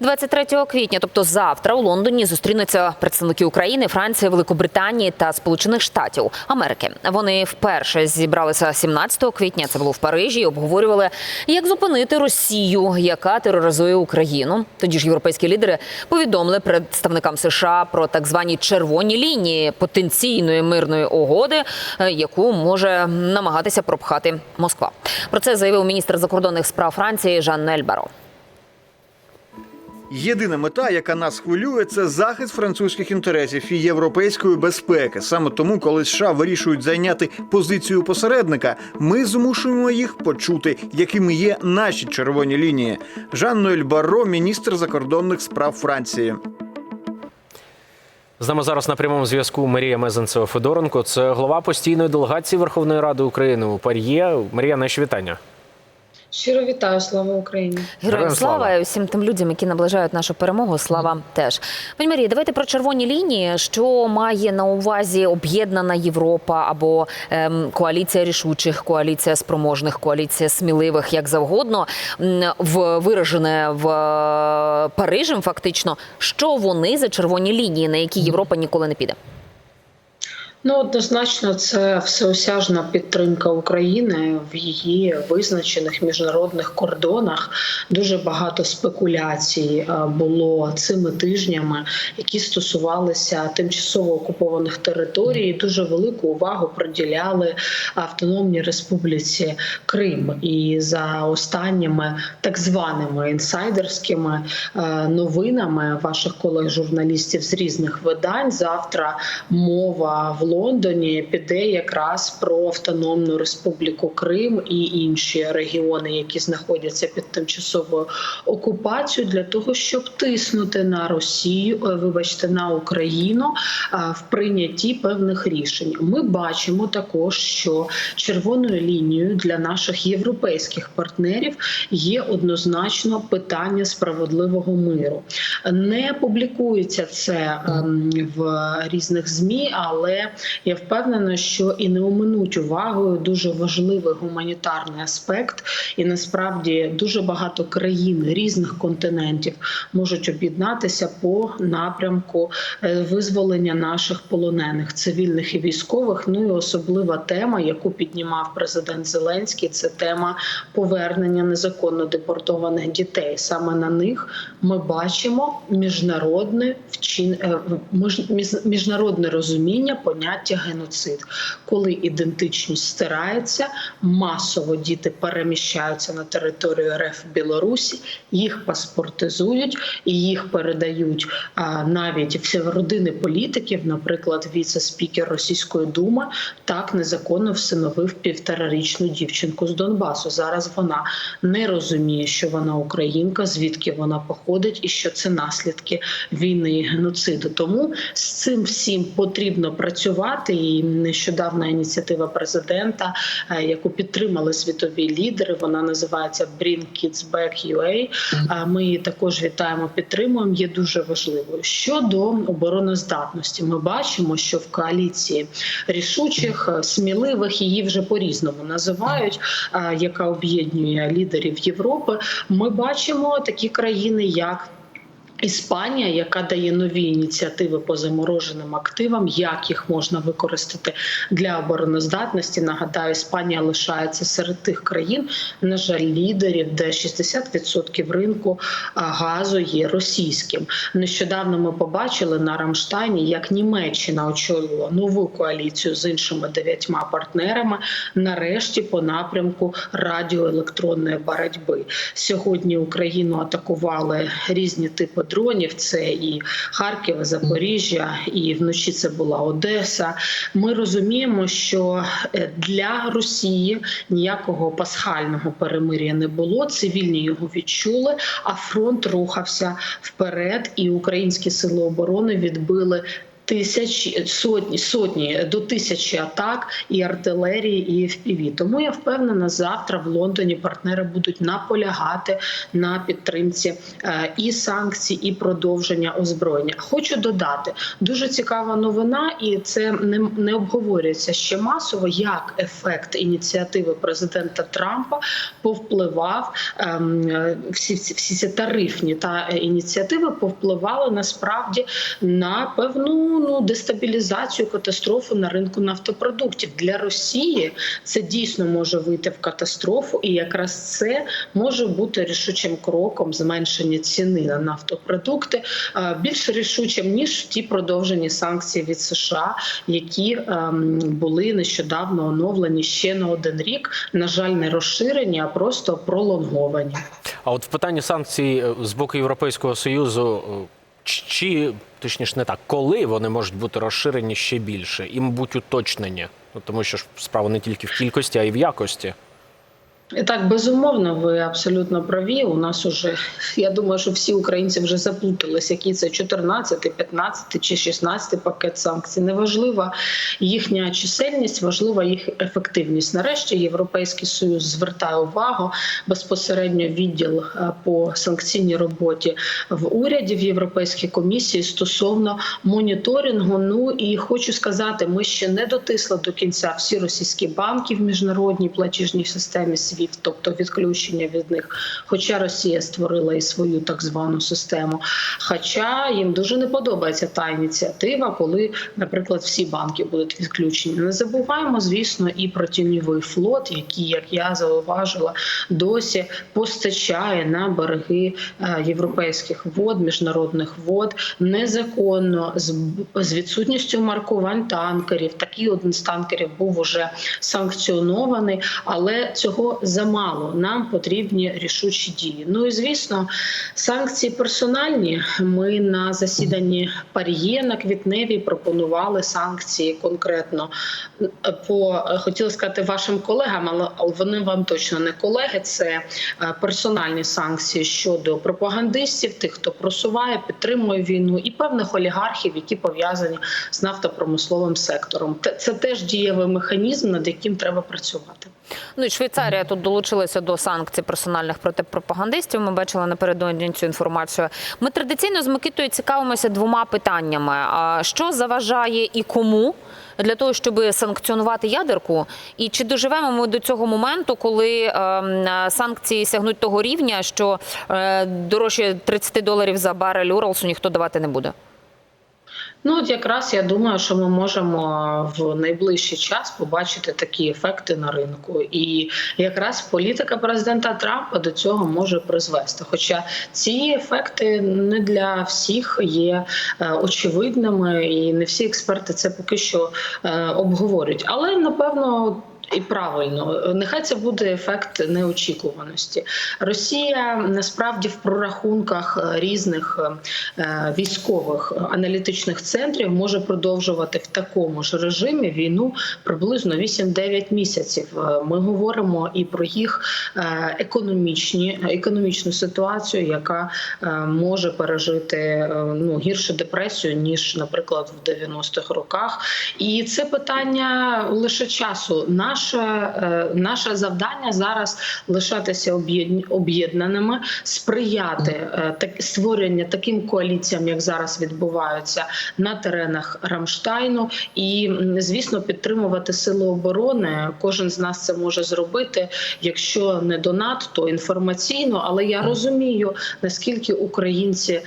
23 квітня, тобто завтра, у Лондоні зустрінуться представники України, Франції, Великобританії та Сполучених Штатів Америки. Вони вперше зібралися 17 квітня. Це було в Парижі. і Обговорювали, як зупинити Росію, яка тероризує Україну. Тоді ж європейські лідери повідомили представникам США про так звані червоні лінії потенційної мирної угоди, е, яку може намагатися пропхати Москва. Про це заявив міністр закордонних справ Франції Жан Нельбаро. Єдина мета, яка нас хвилює, це захист французьких інтересів і європейської безпеки. Саме тому, коли США вирішують зайняти позицію посередника, ми змушуємо їх почути, якими є наші червоні лінії. Жан Ноель Барро, міністр закордонних справ Франції. З нами зараз на прямому зв'язку Марія Мезенцева Федоренко. Це голова постійної делегації Верховної Ради України у Пар'є. Марія, наші вітання. Щиро вітаю, слава Україні. Героям Героям слава слава. і всім тим людям, які наближають нашу перемогу. Слава теж. Пані Марія, давайте про червоні лінії. Що має на увазі об'єднана Європа або ем, коаліція рішучих, коаліція спроможних, коаліція сміливих, як завгодно, в виражене в е, Парижем. Фактично, що вони за червоні лінії, на які Європа ніколи не піде. Ну однозначно, це всеосяжна підтримка України в її визначених міжнародних кордонах. Дуже багато спекуляцій е, було цими тижнями, які стосувалися тимчасово окупованих територій. Дуже велику увагу приділяли Автономній Республіці Крим. І за останніми так званими інсайдерськими е, новинами ваших колег-журналістів з різних видань завтра мова в Лондоні піде якраз про Автономну Республіку Крим і інші регіони, які знаходяться під тимчасовою окупацією, для того, щоб тиснути на Росію, е, вибачте, на Україну е, в прийнятті певних рішень. Ми бачимо також, що червоною лінією для наших європейських партнерів є однозначно питання справедливого миру. Не публікується це ем, в різних змі, але я впевнена, що і не оминуть увагою дуже важливий гуманітарний аспект, і насправді дуже багато країн різних континентів можуть об'єднатися по напрямку е, визволення наших полонених цивільних і військових. Ну і особлива тема, яку піднімав президент Зеленський, це тема повернення незаконно депортованих дітей. Саме на них ми бачимо міжнародне вчин... е, між- між- міжнародне розуміння поняття геноцид, коли ідентичність стирається, масово діти переміщаються на територію РФ Білорусі, їх паспортизують і їх передають а, навіть всі родини політиків, наприклад, віце-спікер Російської думи, так незаконно всиновив півторарічну дівчинку з Донбасу. Зараз вона не розуміє, що вона українка, звідки вона походить, і що це наслідки війни і геноциду. Тому з цим всім потрібно працювати. І нещодавна ініціатива президента, е, яку підтримали світові лідери, вона називається Bring Kids Back UA. Ми її також вітаємо, підтримуємо. Є дуже важливою щодо обороноздатності. Ми бачимо, що в коаліції рішучих, е, сміливих її вже по різному називають, е, яка об'єднує лідерів Європи. Ми бачимо такі країни, як Іспанія, яка дає нові ініціативи по замороженим активам, як їх можна використати для обороноздатності. Нагадаю, Іспанія лишається серед тих країн, на жаль, лідерів, де 60% ринку газу є російським. Нещодавно ми побачили на Рамштайні, як Німеччина очолила нову коаліцію з іншими дев'ятьма партнерами. Нарешті по напрямку радіоелектронної боротьби. Сьогодні Україну атакували різні типи дронів. Це і Харків, Запоріжжя, і вночі це була Одеса. Ми розуміємо, що е, для Росії ніякого пасхального перемир'я не було. Цивільні його відчули, а фронт рухався вперед, і українські сили оборони відбили. Тисячі сотні сотні до тисячі атак і артилерії, і FPV. Тому я впевнена, завтра в Лондоні партнери будуть наполягати на підтримці е, і санкцій, і продовження озброєння. Хочу додати дуже цікава новина, і це не, не обговорюється ще масово, як ефект ініціативи президента Трампа повпливав ем, всі, всі, всі ці тарифні та е, ініціативи повпливали насправді на певну ну дестабілізацію катастрофу на ринку нафтопродуктів для Росії. Це дійсно може вийти в катастрофу, і якраз це може бути рішучим кроком зменшення ціни на нафтопродукти е, більш рішучим ніж ті продовжені санкції від США, які ем, були нещодавно оновлені ще на один рік. На жаль, не розширені, а просто пролонговані. А от в питанні санкцій е, з боку Європейського Союзу, е, чи точніше не так, коли вони можуть бути розширені ще більше, і, мабуть, уточнені, Ну, тому що ж справа не тільки в кількості, а й в якості. Так, безумовно, ви абсолютно праві. У нас уже я думаю, що всі українці вже заплутались, який це 14, 15 чи 16 пакет санкцій. Неважлива їхня чисельність, важлива їх ефективність. Нарешті Європейський союз звертає увагу безпосередньо відділ е, по санкційній роботі в уряді в Європейській комісії стосовно моніторингу. Ну і хочу сказати, ми ще не дотисли до кінця всі російські банки в міжнародній платіжній системі SWIFT, тобто відключення від них. Хоча Росія створила і свою так звану систему. Хоча їм дуже не подобається та ініціатива, коли, наприклад, всі банки будуть відключені. Не забуваємо, звісно, і про тіньовий флот, який, як я зауважила, досі постачає на береги е, європейських вод, міжнародних вод незаконно з відсутністю маркувань танкерів. Такий один з танкерів був уже санкціонований, але цього замало. Нам потрібні рішучі дії. Ну і звісно, санкції персональні. Ми на засіданні Пар'є на квітневі пропонували санкції конкретно по хотіла сказати вашим колегам, але вони вам точно не колеги. Це е, персональні санкції щодо пропагандистів, тих, хто просуває, підтримує війну, і певних олігархів, які пов'язані з нафтопромисловим сектором. Це теж дієвий механізм, над яким треба працювати. Ну і Швейцарія тут долучилася до санкцій персональних проти пропагандистів. Ми бачили напередодні цю інформацію. Ми традиційно з Микитою цікавимося двома питаннями: що заважає і кому? Для того щоб санкціонувати ядерку, і чи доживемо ми до цього моменту, коли ем, санкції сягнуть того рівня, що е, дорожче 30 доларів за барель Уралсу ніхто давати не буде? Ну, от якраз я думаю, що ми можемо в найближчий час побачити такі ефекти на ринку, і якраз політика президента Трампа до цього може призвести. Хоча ці ефекти не для всіх є е, очевидними, і не всі експерти це поки що е, обговорюють. Але напевно. І правильно, нехай це буде ефект неочікуваності. Росія насправді в прорахунках е, різних е, військових аналітичних центрів може продовжувати в такому ж режимі війну приблизно 8-9 місяців. Е, Ми говоримо і про їх е, економічні економічну ситуацію, яка е, може пережити е, ну гіршу депресію ніж, наприклад, в 90-х роках. І це питання лише часу. Наше е, наше завдання зараз лишатися об'єднаними, сприяти е, так створення таким коаліціям, як зараз відбуваються на теренах Рамштайну, і звісно підтримувати сили оборони. Кожен з нас це може зробити, якщо не донат, то інформаційно. Але я розумію наскільки українці.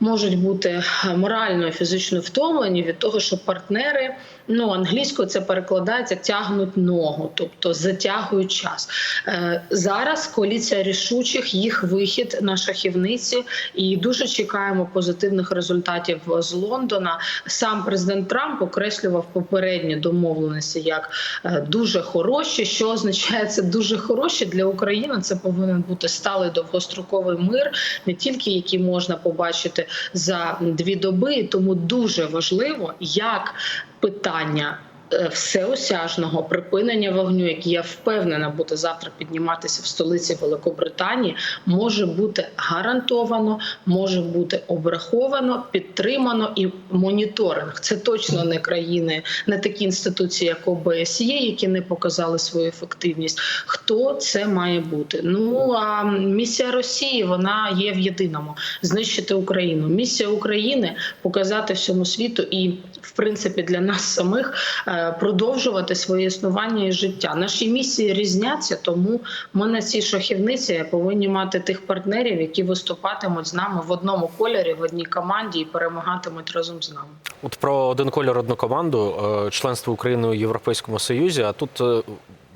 Можуть бути морально і фізично втомлені від того, що партнери ну англійською це перекладається тягнуть ногу, тобто затягують час. Е, зараз коаліція рішучих, їх вихід на шахівниці, і дуже чекаємо позитивних результатів з Лондона. Сам президент Трамп окреслював попередні домовленості як е, дуже хороші. Що означає це дуже хороші для України? Це повинен бути сталий довгостроковий мир, не тільки який можна побачити за дві доби. Тому дуже важливо, як питання е, всеосяжного припинення вогню, який я впевнена буде завтра підніматися в столиці Великобританії, може бути гарантовано, може бути обраховано, підтримано і моніторинг. Це точно не країни, не такі інституції, як ОБСЄ, які не показали свою ефективність. Хто це має бути? Ну а місія Росії вона є в єдиному знищити Україну. Місія України показати всьому світу і, в принципі, для нас самих е, продовжувати своє існування і життя. Наші місії різняться, тому ми на цій шахівниці повинні мати тих партнерів, які виступатимуть з нами в одному кольорі, в одній команді і перемагатимуть разом з нами. От про один колір одну команду, е, членство України у Європейському Союзі. А тут е,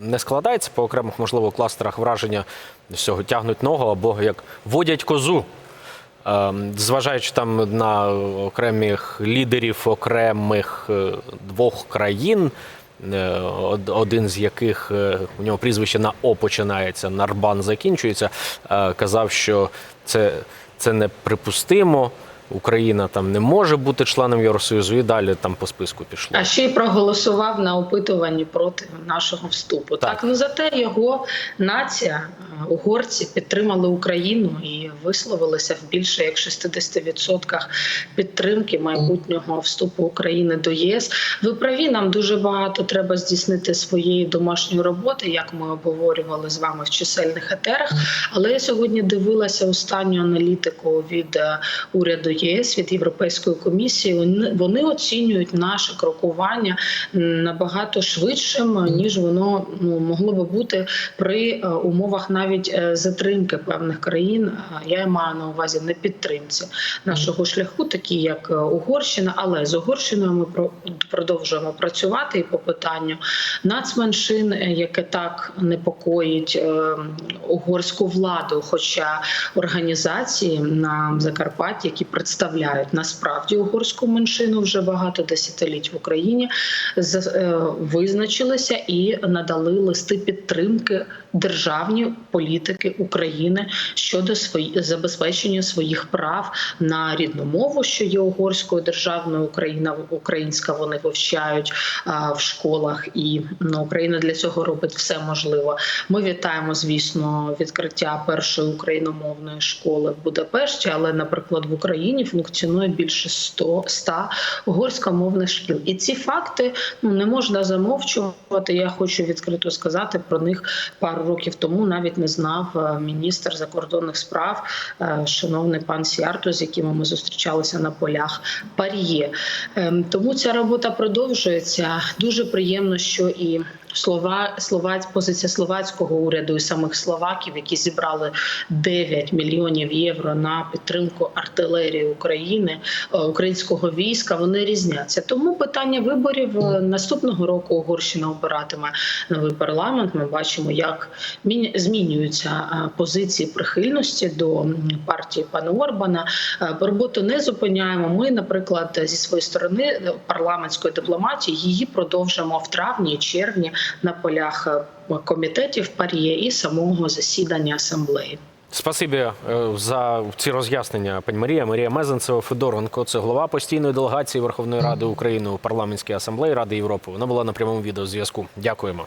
не складається по окремих, можливо, кластерах враження всього тягнуть ногу або як водять козу. Е, Зважаючи там на окремих лідерів окремих е, двох країн, е, один з яких е, у нього прізвище на О починається, Нарбан закінчується, казав, що це, це неприпустимо. Україна там не може бути членом Євросоюзу і далі там по списку пішло. А ще й проголосував на опитуванні проти нашого вступу. Так. Так, ну зате його нація, е, угорці, підтримали Україну і висловилися в більше як 60% підтримки майбутнього вступу України до ЄС. Ви праві, нам дуже багато треба здійснити своєї домашньої роботи, як ми обговорювали з вами в чисельних етерах. Але я сьогодні дивилася останню аналітику від е, уряду ЄС від Європейської комісії. Вони, оцінюють наше крокування набагато швидшим ніж воно ну, могло би бути при е, умовах навіть е, затримки певних країн. Е, Я маю на увазі не підтримці нашого шляху, такі як Угорщина. Але з Угорщиною ми про- продовжуємо працювати і по питанню нацменшин, яке так непокоїть угорську владу. Хоча організації на Закарпатті, які представляють насправді угорську меншину вже багато десятиліть в Україні, е, визначилися і надали листи підтримки державні політики України щодо свої забезпечення своїх прав на рідну мову, що є угорською державною Україна українська. Вони вивчають в школах, і ну, Україна для цього робить все можливе. Ми вітаємо, звісно, відкриття першої україномовної школи в Будапешті, але, наприклад, в Україні функціонує більше 100, 100 угорськомовних шкіл. І ці факти ну не можна замовчувати. Я хочу відкрито сказати про них пару років тому. Навіть не знав е, міністр закордонних справ, е, шановний пан Сіарто, з яким ми зустрічалися на полях Пар'є. Ем, Тому ця робота продовжується. Дуже приємно, що і Слова Словаць, позиція словацького уряду і самих словаків, які зібрали 9 мільйонів євро на підтримку артилерії України, е, українського війська, вони різняться. Тому питання виборів е, наступного року Угорщина обиратиме новий парламент. Ми бачимо, як змінюються е, позиції прихильності до партії пана Орбана. Роботу не зупиняємо. Ми, наприклад, зі своєї сторони парламентської дипломатії її продовжимо в травні, червні на полях е, комітетів пар'є і самого засідання асамблеї. Спасибі е, за ці роз'яснення, пані Марія. Марія Мезенцева Федоренко, це голова постійної делегації Верховної Ради України у парламентській асамблеї Ради Європи. Вона була на прямому відеозв'язку. Дякуємо.